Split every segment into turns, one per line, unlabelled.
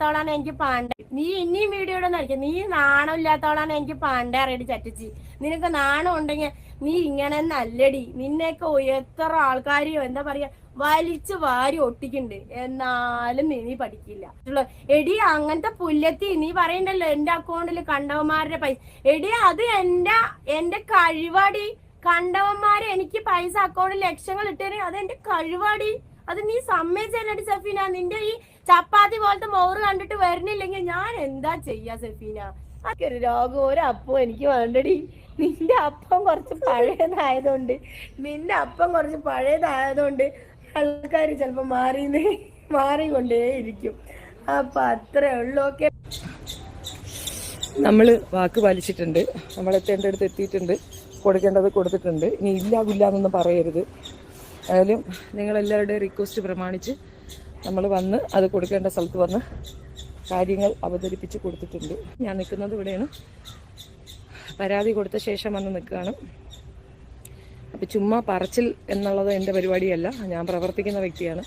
ത്തോളാണ് എനിക്ക് പാണ്ട. നീ ഇനിയും വീഡിയോ ഇടുന്ന കളിക്കും നീ നാണം ഇല്ലാത്തോളാണ് എനിക്ക് പാണ്ട അറിയിട്ട് ചറ്റിച്ച്. നിനക്ക് നാണം ഉണ്ടെങ്കിൽ നീ ഇങ്ങനെ നല്ലടി. നിന്നെയൊക്കെ എത്ര ആൾക്കാരെയോ എന്താ പറയാ വലിച്ചു വാരി ഒട്ടിക്കുന്നുണ്ട് എന്നാലും നീ നീ പഠിക്കില്ല എടി അങ്ങനത്തെ പുല്ലത്തി നീ പറയണ്ടല്ലോ എന്റെ അക്കൗണ്ടിൽ കണ്ടവന്മാരുടെ പൈസ. എടി അത് എന്റെ എന്റെ കഴിവാടി. കണ്ടവന്മാര് എനിക്ക് പൈസ അക്കൗണ്ടിൽ ലക്ഷങ്ങൾ ഇട്ടേ അത് എന്റെ കഴിവാടി. അത് നീ സമ്മതിച്ചല്ലടി സഫീന. നിന്റെ ഈ ചപ്പാത്തി പോലത്തെ മോറ് കണ്ടിട്ട് വരുന്നില്ലെങ്കിൽ ഞാൻ എന്താ ചെയ്യാ സഫീന? ഒരു രോഗം ഒരു അപ്പം എനിക്ക് വേണ്ടടി. നിന്റെ അപ്പം കുറച്ച് പഴയതായതുകൊണ്ട് നിന്റെ അപ്പം കുറച്ച് പഴയതായതുകൊണ്ട് ആൾക്കാർ ചിലപ്പോ മാറി മാറിക്കൊണ്ടേ ഇരിക്കും. അപ്പൊ അത്രേ ഉള്ളൂ ഓക്കെ
നമ്മൾ വാക്ക് പാലിച്ചിട്ടുണ്ട്. നമ്മൾ എത്തേണ്ടടുത്ത് എത്തിയിട്ടുണ്ട്. കൊടുക്കേണ്ടത് കൊടുത്തിട്ടുണ്ട്. ഇനി ഇല്ല എന്നൊന്നും പറയരുത്. ഏതായാലും നിങ്ങളെല്ലാവരുടെയും റിക്വസ്റ്റ് പ്രമാണിച്ച് നമ്മൾ വന്ന് അത് കൊടുക്കേണ്ട സ്ഥലത്ത് വന്ന് കാര്യങ്ങൾ അവതരിപ്പിച്ച് കൊടുത്തിട്ടുണ്ട്. ഞാൻ നിൽക്കുന്നത് ഇവിടെയാണ്. പരാതി കൊടുത്ത ശേഷം വന്ന് നിൽക്കുകയാണ്. അപ്പം ചുമ്മാ പറച്ചിൽ എന്നുള്ളത് എന്റെ പരിപാടിയല്ല. ഞാൻ പ്രവർത്തിക്കുന്ന വ്യക്തിയാണ്.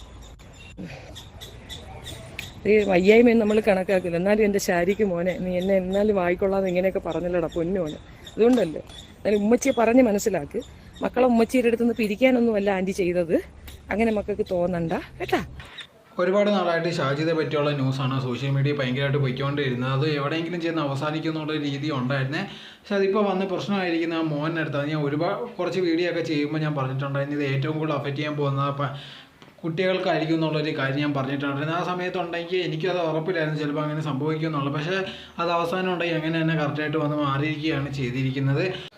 ഈ വയ്യായ്മയും നമ്മൾ കണക്കാക്കില്ല. എന്നാലും എന്റെ ശാരിക്ക് മോനെ നീ എന്നെ എന്നാലും വായിക്കൊള്ളാതെ ഇങ്ങനെയൊക്കെ പറഞ്ഞില്ലടാ പൊന്നുമാണ് അതുകൊണ്ടല്ലേ? എന്നാലും ഉമ്മച്ചിയെ പറഞ്ഞ് മനസ്സിലാക്ക്. മക്കളെ ഉമ്മച്ചിയുടെ അടുത്ത് നിന്ന് പിരിക്കാനൊന്നുമല്ല ആന്റി ചെയ്തത്. അങ്ങനെ മക്കൾക്ക് തോന്നണ്ട. കേട്ടാ?
ഒരുപാട് നാളായിട്ട് ഷാജിദെ പറ്റിയുള്ള ന്യൂസാണ്. സോഷ്യൽ മീഡിയ ഭയങ്കരമായിട്ട് പൊയ്ക്കൊണ്ടിരുന്നത്. അത് എവിടെയെങ്കിലും ചെന്ന് അവസാനിക്കുന്നുള്ള രീതി ഉണ്ടായിരുന്നേ. പക്ഷെ അതിപ്പോൾ വന്ന് പ്രശ്നമായിരിക്കുന്ന ആ മോഹന്റെ അത് ഞാൻ ഒരുപാട് കുറച്ച് വീഡിയോ ഒക്കെ ചെയ്യുമ്പോൾ ഞാൻ പറഞ്ഞിട്ടുണ്ടായിരുന്നു. ഇത് ഏറ്റവും കൂടുതൽ അഫക്റ്റ് ചെയ്യാൻ പോകുന്ന കുട്ടികൾക്കായിരിക്കും എന്നുള്ളൊരു കാര്യം ഞാൻ പറഞ്ഞിട്ടുണ്ടായിരുന്നു. ആ സമയത്തുണ്ടെങ്കിൽ എനിക്കത് ഉറപ്പില്ലായിരുന്നു ചിലപ്പോൾ അങ്ങനെ സംഭവിക്കുമെന്നുള്ളത്. പക്ഷേ അത് അവസാനം ഉണ്ടെങ്കിൽ അങ്ങനെ തന്നെ കറക്റ്റായിട്ട് വന്ന് മാറിയിരിക്കുകയാണ് ചെയ്തിരിക്കുന്നത്.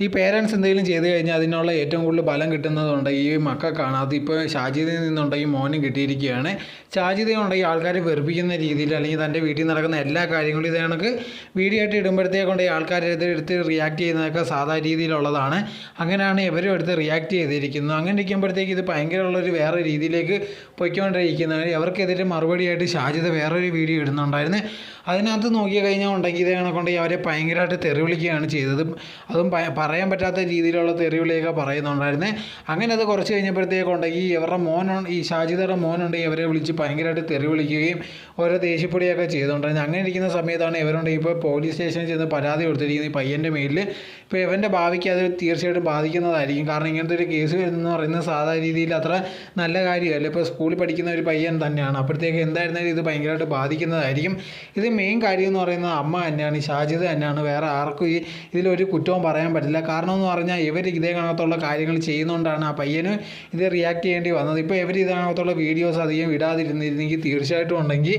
ഈ പേരൻസ് എന്തെങ്കിലും ചെയ്തു കഴിഞ്ഞാൽ അതിനുള്ള ഏറ്റവും കൂടുതൽ ബലം കിട്ടുന്നതുകൊണ്ട് ഈ മക്ക മക്കൾക്കാണ് അതിപ്പോൾ ഷാജിദയിൽ നിന്നുണ്ടെങ്കിൽ മോനും കിട്ടിയിരിക്കുകയാണ്. ഷാജിദ ഉണ്ടെങ്കിൽ ആൾക്കാരെ വെറുപ്പിക്കുന്ന രീതിയിൽ അല്ലെങ്കിൽ തന്റെ വീട്ടിൽ നടക്കുന്ന എല്ലാ കാര്യങ്ങളും ഇത് കണക്ക് വീഡിയോ ആയിട്ട് ഇടുമ്പോഴത്തേക്കൊണ്ട് ആൾക്കാർ എടുത്ത് റിയാക്ട് ചെയ്യുന്നതൊക്കെ സാധാരണ രീതിയിലുള്ളതാണ്. അങ്ങനെയാണ് ഇവരും എടുത്ത് റിയാക്ട് ചെയ്തിരിക്കുന്നത്. അങ്ങനെ ഇരിക്കുമ്പോഴത്തേക്ക് ഇത് ഭയങ്കരമുള്ളൊരു വേറെ രീതിയിലേക്ക് പൊയ്ക്കൊണ്ടിരിക്കുന്നത്. അവർക്കെതിരെ മറുപടിയായിട്ട് ഷാജിദ വേറൊരു വീഡിയോ ഇടുന്നുണ്ടായിരുന്നു. അതിനകത്ത് നോക്കി കഴിഞ്ഞാൽ ഉണ്ടെങ്കിൽ ഇത് കണക്കുണ്ടെങ്കിൽ അവരെ ഭയങ്കരമായിട്ട് തെറി വിളിക്കുകയാണ് ചെയ്തത്. അതും പറയാൻ പറ്റാത്ത രീതിയിലുള്ള തെറിവിളിയൊക്കെ പറയുന്നുണ്ടായിരുന്നേ. അങ്ങനെ അത് കുറച്ച് കഴിഞ്ഞപ്പോഴത്തേക്ക് ഉണ്ടെങ്കിൽ ഇവരുടെ മോൻ ഈ ഷാജിദയുടെ മോനുണ്ടെങ്കിൽ ഇവരെ വിളിച്ച് ഭയങ്കരമായിട്ട് തെറി വിളിക്കുകയും ഓരോ ദേഷ്യപ്പൊടിയൊക്കെ ചെയ്തുകൊണ്ടിരുന്നത് അങ്ങനെ ഇരിക്കുന്ന സമയത്താണ് ഇവരുണ്ട് ഇപ്പോൾ പോലീസ് സ്റ്റേഷനിൽ ചെന്ന് പരാതി കൊടുത്തിരിക്കുന്നത് ഈ പയ്യന്റെ മേലിൽ. ഇപ്പോൾ ഇവന്റെ ഭാവിക്ക് അത് തീർച്ചയായിട്ടും ബാധിക്കുന്നതായിരിക്കും. കാരണം ഇങ്ങനത്തെ ഒരു കേസ് വരുന്നതെന്ന് പറയുന്നത് സാധാരണ രീതിയിൽ അത്ര നല്ല കാര്യമല്ല. ഇപ്പോൾ സ്കൂളിൽ പഠിക്കുന്ന ഒരു പയ്യൻ തന്നെയാണ്. അപ്പോഴത്തേക്ക് എന്തായിരുന്നാലും ഇത് ഭയങ്കരമായിട്ട് ബാധിക്കുന്നതായിരിക്കും. ഇത് മെയിൻ കാര്യം എന്ന് പറയുന്നത് അമ്മ തന്നെയാണ് ഷാജിദ് തന്നെയാണ്. വേറെ ആർക്കും ഈ ഇതിലൊരു കുറ്റവും പറയാൻ പറ്റില്ല. കാരണം എന്ന് പറഞ്ഞാൽ ഇവർ ഇതേ കാണാത്തുള്ള കാര്യങ്ങൾ ചെയ്യുന്നതുകൊണ്ടാണ് ആ പയ്യന് ഇത് റിയാക്ട് ചെയ്യേണ്ടി വന്നത്. ഇപ്പോൾ ഇവർ ഇതിനകത്തുള്ള വീഡിയോസ് അധികം ഇടാതിരുന്നിരുന്നെങ്കിൽ തീർച്ചയായിട്ടും ഉണ്ടെങ്കിൽ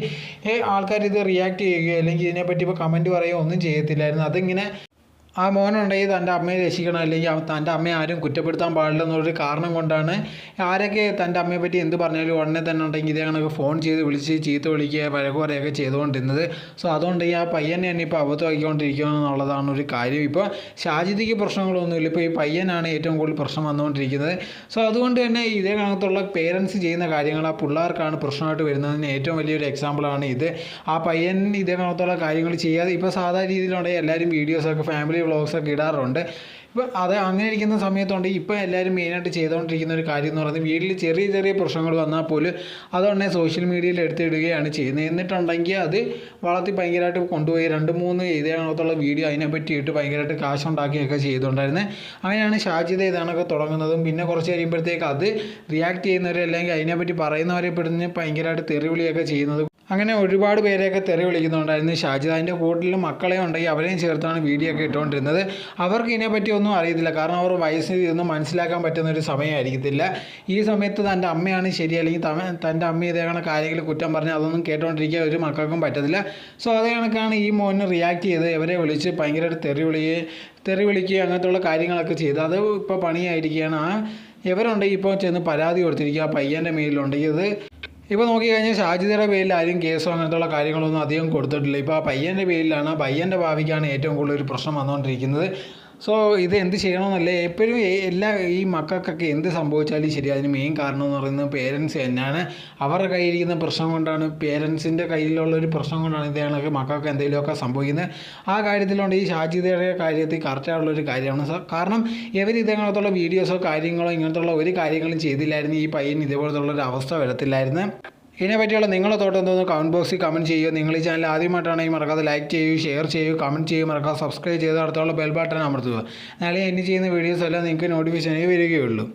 ആൾക്കാർ ഇത് റിയാക്ട് ചെയ്യുകയോ അല്ലെങ്കിൽ ഇതിനെപ്പറ്റി ഇപ്പോൾ കമന്റ് പറയുകയോ ഒന്നും ചെയ്യത്തില്ലായിരുന്നു. അതിങ്ങനെ ആ മോനുണ്ടെങ്കിൽ തന്റെ അമ്മയെ രക്ഷിക്കണം അല്ലെങ്കിൽ തന്റെ അമ്മയെ ആരും കുറ്റപ്പെടുത്താൻ പാടില്ല എന്നുള്ളൊരു കാരണം കൊണ്ടാണ് ആരൊക്കെ തന്റെ അമ്മയെ പറ്റി എന്ത് പറഞ്ഞാലും ഉടനെ തന്നെ ഉണ്ടെങ്കിൽ ഇതേ കണക്ക് ഫോൺ ചെയ്ത് വിളിച്ച് ചീത്ത വിളിക്കുക വഴക്ക് പറയുകയൊക്കെ ചെയ്തുകൊണ്ടിരുന്നത്. സോ അതുകൊണ്ട് ഈ ആ പയ്യനെ തന്നെ ഇപ്പോൾ അബദ്ധമാക്കിക്കൊണ്ടിരിക്കുക എന്നുള്ളതാണ് ഒരു കാര്യം. ഇപ്പോൾ ഷാജിദിക്ക് പ്രശ്നങ്ങളൊന്നുമില്ല. ഇപ്പോൾ ഈ പയ്യനാണ് ഏറ്റവും കൂടുതൽ പ്രശ്നം വന്നുകൊണ്ടിരിക്കുന്നത്. സോ അതുകൊണ്ട് തന്നെ ഇതേ കണക്കത്തുള്ള പേരൻസ് ചെയ്യുന്ന കാര്യങ്ങൾ ആ പിള്ളേർക്കാണ് പ്രശ്നമായിട്ട് വരുന്നതിന് ഏറ്റവും വലിയൊരു എക്സാമ്പിളാണ് ഇത്. ആ പയ്യൻ ഇതേ കണക്കത്തുള്ള കാര്യങ്ങൾ ചെയ്യാതെ ഇപ്പോൾ സാധാരണ രീതിയിലുണ്ടെങ്കിൽ എല്ലാവരും വീഡിയോസൊക്കെ ഫാമിലി വ്ളോഗ്സൊക്കെ ഇടാറുണ്ട്. ഇപ്പോൾ അത് അങ്ങനെ ഇരിക്കുന്ന സമയത്തുണ്ട്. ഇപ്പോൾ എല്ലാവരും മെയിനായിട്ട് ചെയ്തുകൊണ്ടിരിക്കുന്ന ഒരു കാര്യം എന്ന് പറയുന്നത് വീട്ടിൽ ചെറിയ ചെറിയ പ്രശ്നങ്ങൾ വന്നാൽ പോലും അതുകൊണ്ട് സോഷ്യൽ മീഡിയയിൽ എടുത്തിടുകയാണ് ചെയ്യുന്നത്. എന്നിട്ടുണ്ടെങ്കിൽ അത് വളർത്തി ഭയങ്കരമായിട്ട് കൊണ്ടുപോയി രണ്ട് മൂന്ന് ഇതിനകത്തുള്ള വീഡിയോ അതിനെ പറ്റിയിട്ട് ഭയങ്കരമായിട്ട് കാശുണ്ടാക്കിയൊക്കെ ചെയ്തുകൊണ്ടായിരുന്നത് അങ്ങനെയാണ് ഷാജിദ ഇതാണൊക്കെ തുടങ്ങുന്നതും. പിന്നെ കുറച്ച് കഴിയുമ്പോഴത്തേക്ക് അത് റിയാക്ട് ചെയ്യുന്നവരെ അല്ലെങ്കിൽ അതിനെപ്പറ്റി പറയുന്നവരെ പെടുന്ന ഭയങ്കരമായിട്ട് തെറിവിളിയൊക്കെ ചെയ്യുന്നത് അങ്ങനെ ഒരുപാട് പേരെയൊക്കെ തെറി വിളിക്കുന്നുണ്ടായിരുന്നു. ഷാജിദാന്റെ കൂടുതൽ മക്കളെ ഉണ്ടെങ്കിൽ അവരെയും ചേർത്താണ് വീഡിയോ ഒക്കെ ഇട്ടുകൊണ്ടിരുന്നത് അവർക്ക് ഇതിനെപ്പറ്റി ഒന്നും അറിയത്തില്ല. കാരണം അവർ വയസ്സിൽ ഇതൊന്നും മനസ്സിലാക്കാൻ പറ്റുന്ന ഒരു സമയമായിരിക്കത്തില്ല. ഈ സമയത്ത് തന്റെ അമ്മയാണ് ശരി അല്ലെങ്കിൽ തന്റെ അമ്മ ഇതേക്കണ കാര്യങ്ങൾ കുറ്റം പറഞ്ഞാൽ അതൊന്നും കേട്ടുകൊണ്ടിരിക്കാൻ ഒരു മക്കൾക്കും പറ്റത്തില്ല. സോ അതേ കണക്കാണ് ഈ മോന് റിയാക്ട് ചെയ്ത് ഇവരെ വിളിച്ച് ഭയങ്കരമായിട്ട് തെറി വിളിക്കുകയും തെറി വിളിക്കുകയും അങ്ങനത്തുള്ള കാര്യങ്ങളൊക്കെ ചെയ്ത്. അത് ഇപ്പോൾ പണിയായിരിക്കുകയാണ്. ആ ഇവരുണ്ടെങ്കിൽ ഇപ്പോൾ ചെന്ന് പരാതി കൊടുത്തിരിക്കുക ആ പയ്യന്റെ മേലിലുണ്ടെങ്കിൽ ഇത് ഇപ്പോൾ നോക്കിക്കഴിഞ്ഞാൽ ഷാജിദയുടെ പേരിൽ ആരും കേസോ അങ്ങനത്തുള്ള കാര്യങ്ങളൊന്നും അധികം കൊടുത്തിട്ടില്ല. ഇപ്പോൾ ആ പയ്യന്റെ പേരിലാണ് പയ്യന്റെ ഭാവിക്കാണ് ഏറ്റവും കൂടുതൽ ഒരു പ്രശ്നം വന്നുകൊണ്ടിരിക്കുന്നത്. സോ ഇത് എന്ത് ചെയ്യണമെന്നല്ലേ? എപ്പോഴും എല്ലാ ഈ മക്കൾക്കൊക്കെ എന്ത് സംഭവിച്ചാലും ശരി അതിന് മെയിൻ കാരണം എന്ന് പറയുന്നത് പേരൻസ് തന്നെയാണ്. അവരുടെ കയ്യിലിരിക്കുന്ന പ്രശ്നം കൊണ്ടാണ് പേരൻസിന്റെ കയ്യിലുള്ള ഒരു പ്രശ്നം കൊണ്ടാണ് ഇതാണ് മക്കൾക്ക് എന്തെങ്കിലുമൊക്കെ സംഭവിക്കുന്നത്. ആ കാര്യത്തിലുണ്ട് ഈ ഷാജിദയുടെ കാര്യത്തിൽ കറക്റ്റായിട്ടുള്ളൊരു കാര്യമാണ്. സാർ കാരണം ഇവർ ഇതേങ്ങനത്തുള്ള വീഡിയോസോ കാര്യങ്ങളോ ഇങ്ങനത്തുള്ള ഒരു കാര്യങ്ങളും ചെയ്തില്ലായിരുന്നു. ഈ പയ്യൻ ഇതേപോലത്തുള്ള ഒരു അവസ്ഥ വരത്തില്ലായിരുന്നു. ഇതിനെ പറ്റിയുള്ള നിങ്ങളുടെ തോട്ടം എന്തോന്ന് കമന്റ് ബോക്സിൽ കമന്റ് ചെയ്യുക. നിങ്ങൾ ഈ ചാനൽ ആദ്യമായിട്ടാണെങ്കിൽ മറക്കാതെ ലൈക്ക് ചെയ്യൂ ഷെയർ ചെയ്യൂ കമന്റ് ചെയ്യൂ മറക്കാതെ സബ്സ്ക്രൈബ് ചെയ്ത് അടുത്തുള്ള ബെൽ ബട്ടൺ അമർത്തുക. എന്നാലേ എന്നെ ചെയ്യുന്ന വീഡിയോസ് എല്ലാം നിങ്ങൾക്ക് നോട്ടിഫിക്കേഷനായി വരികയുള്ളൂ.